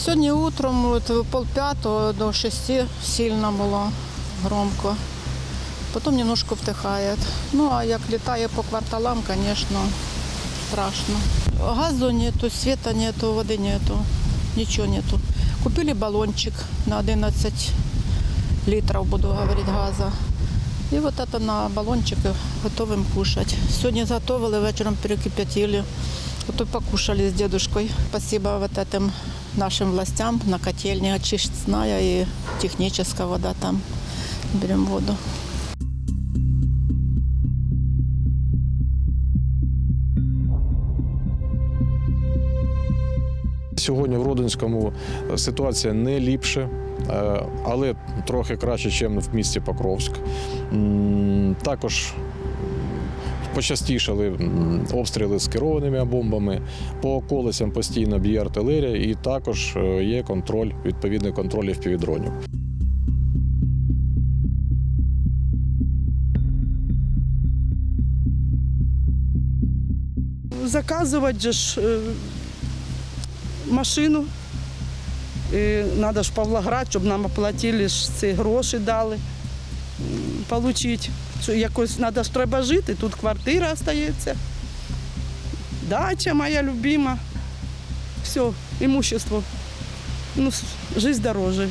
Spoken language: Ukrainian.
Сьогодні утром от, в полп'ятого до шести сильно було громко. Потім немножко втихає. Ну а як літає по кварталам, звісно, страшно. Газу нету, света нету, води нету, нічого нету. Купили баллончик на 11 литров, буду говорить, газа. И вот это на баллончике готовим кушать. Сегодня готовили, вечером перекипятили. Вот и покушали с дедушкой. Спасибо вот этим нашим властям на котельне очистная и техническая вода там. Берем воду. Сьогодні в Родинському ситуація не ліпше, е, але трохи краще, ніж в місті Покровськ. Також почастішали обстріли з керованими бомбами. По околицям постійно б'є артилерія, і також е, є контроль, відповідний контроль впівдронів. заказывать же ж, э, машину. Треба ж Павлоград, щоб нам оплатили ж ці гроші дали. Що якось треба ж треба жити, тут квартира залишається. Дача моя любима. Все, імущество. Ну, жизнь дороже.